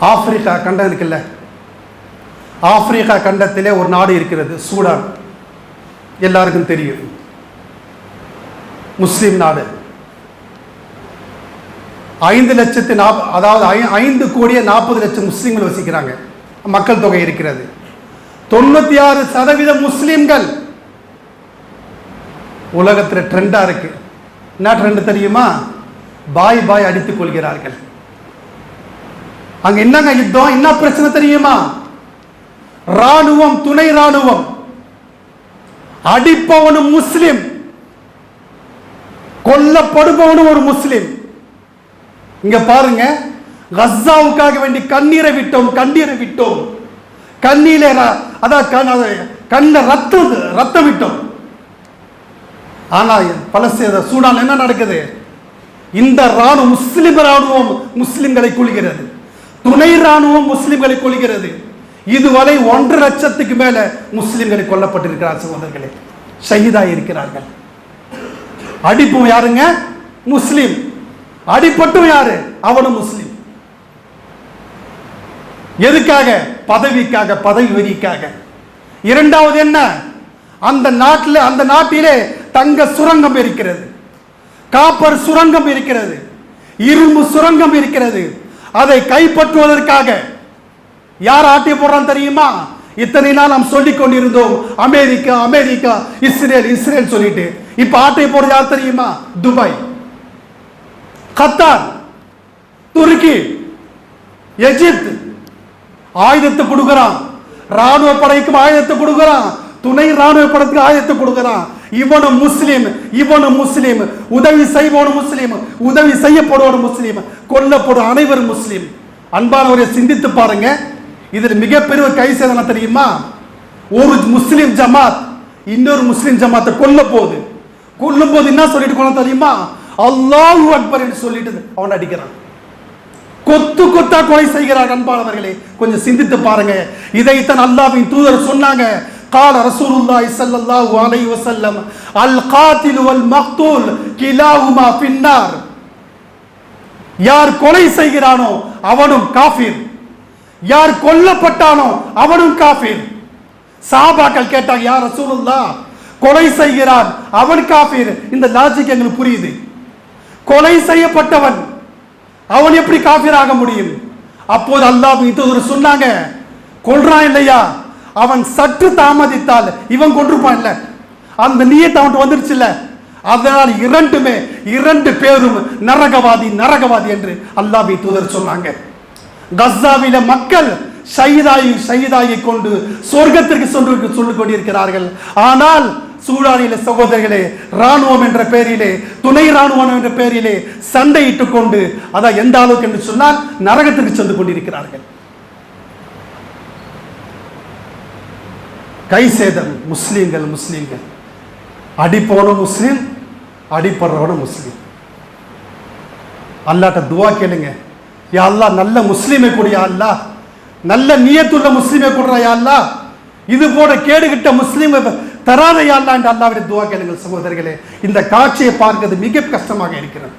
Africa கண்டம் இருக்குல்ல Africa கண்டத்திலே ஒரு நாடு இருக்கிறது சூடான். எல்லாருக்கும் தெரியும். முஸ்லீம் நாடு. ஐந்து லட்சத்து நாப் அதாவது ஐ- ஐந்து கோடியே நாற்பது லட்சம் முஸ்லீம்கள் வசிக்கிறாங்க. மக்கள் தொகை இருக்கிறது. தொண்ணூத்தி ஆறு சதவீத முஸ்லீம்கள். உலகத்தில் ட்ரெண்டா இருக்கு. என்ன ட்ரெண்ட் தெரியுமா? பாய் பாய் அடித்துக் கொள்கிறார்கள். அங்க என்னங்க யுத்தம்? என்ன பிரச்சனை தெரியுமா? ராணுவம் துணை ராணுவம் அடிப்பவனும் முஸ்லிம். கொல்லப்படுபவனும் ஒரு முஸ்லிம். இங்க பாருங்க. கசாவுக்காக வேண்டி கண்ணீரை விட்டோம் கண்ணீரை விட்டோம். கண்ணீர அதான் கண்ண ரத்தம் ரத்தம் விட்டோம். ஆனா பலஸ்தீன சூடான் என்ன நடக்குது? இந்த ராணுவம் முஸ்லிம் ராணுவம் முஸ்லிம்களை கொள்கிறது துணை ராணுவம் முஸ்லிம்களை கொள்கிறது இதுவரை ஒன்றரை லட்சத்துக்கு மேல முஸ்லிம்களை கொல்லப்பட்டிருக்கிறார் சகோதரர்களே. ஷஹீதாய் இருக்கிறார்கள். அடிப்பும் யாருங்க? முஸ்லிம். அடிப்பட்டும் யாரு? அவனும் முஸ்லிம். எதுக்காக? பதவிக்காக பதவி வெறிக்காக இரண்டாவது என்ன? அந்த நாட்டில் அந்த நாட்டிலே தங்க சுரங்கம் இருக்கிறது. காப்பர் சுரங்கம் இருக்கிறது. இரும்பு சுரங்கம் இருக்கிறது. அதை கைப்பற்றுவதற்காக. யார் ஆட்டி போடுறான் தெரியுமா? இத்தனை நாள் நாம் சொல்லிக் கொண்டிருந்தோம். அமெரிக்கா அமெரிக்கா இஸ்ரேல் இஸ்ரேல் சொல்லிட்டு. இப்ப ஆட்டை போடுறது யார் தெரியுமா? துபாய். கத்தார் துருக்கி எஜிப்த். ஆயுதத்தை கொடுக்குறான். ராணுவ படைக்கும் ஆயுதத்தை கொடுக்குறான். துணை ராணுவ படத்துக்கு ஆயுதத்தை கொடுக்குறான். இவனும் முஸ்லீம் இவனும் முஸ்லீம். உதவி செய்பவனும் முஸ்லீம் உதவி செய்யப்படுவனும் முஸ்லீம் கொல்லப்படும் அனைவரும் முஸ்லீம். அன்பானவரை சிந்தித்து பாருங்க. இதில் மிகப்பெரிய ஒரு கை சேதனை தெரியுமா? ஒரு முஸ்லீம் ஜமாத் இன்னொரு முஸ்லீம் ஜமாத்தை கொல்ல போகுது கொல்லும் போது என்ன சொல்லிட்டு கொள்ள தெரியுமா? அல்லாஹ் அக்பர் என்று சொல்லிட்டு அவன் அடிக்கிறான். கொத்து கொத்தா கொலை செய்கிறார் அன்பானவர்களே. கொஞ்சம் சிந்தித்து பாருங்க. இதைத்தான் அல்லாவின் தூதர் சொன்னாங்க. قال رسول الله صلى الله عليه وسلم القاتل والمقتول كلاهما في النار யார் கொலை செய்கிறானோ அவனும் காஃபிர் யார் கொல்லப்பட்டானோ அவனும் காஃபிர் சாபாக்கள் கேட்டாங்க யார் ரசூலுல்லா கொலை செய்கிறான் அவன் காஃபிர் இந்த லாஜிக் எங்களுக்கு புரியுது கொலை செய்யப்பட்டவன் அவன் எப்படி காஃபிர் ஆக முடியும் அப்போது அல்லாஹ் தூதர் சொன்னாங்க கொல்றான் இல்லையா அவன் சற்று தாமதித்தால் இவன் கொன்றுப்பான் இல்ல. அந்த நீயத்தை அவன் வந்துருச்சு இல்ல. அதனால் இரண்டுமே இரண்டு பேரும் நரகவாதி நரகவாதி என்று அல்லாஹ் தூதர் சொன்னாங்க. கஸ்ஸாவில மக்கள் சைதாயி சைதாயை கொண்டு சொர்க்கத்திற்கு சென்று சொல்லிக் கொண்டிருக்கிறார்கள். ஆனால் சூடானில சகோதரர்களே ராணுவம் என்ற பெயரிலே துணை ராணுவம் என்ற பெயரிலே சண்டையிட்டுக் கொண்டு அதான் எந்த அளவுக்கு என்று சொன்னால் நரகத்திற்கு சென்று கொண்டிருக்கிறார்கள். கை சேதம் முஸ்லீம்கள் முஸ்லீம்கள். அடிப்பவனும் முஸ்லீம் அடிப்படுறவனும் முஸ்லீம். அல்லாட்ட துவா கேளுங்க. யா அல்லா நல்ல முஸ்லீமை கொடு யா நல்ல நியத்துள்ள முஸ்லீமை கொடுறா யா அல்லா இது போல கேடுகிட்ட முஸ்லீமை தராத யா அல்லா என்று அல்லாவிட துவா கேளுங்கள் சகோதரர்களே. இந்த காட்சியை பார்க்கிறது மிக கஷ்டமாக இருக்கிறது.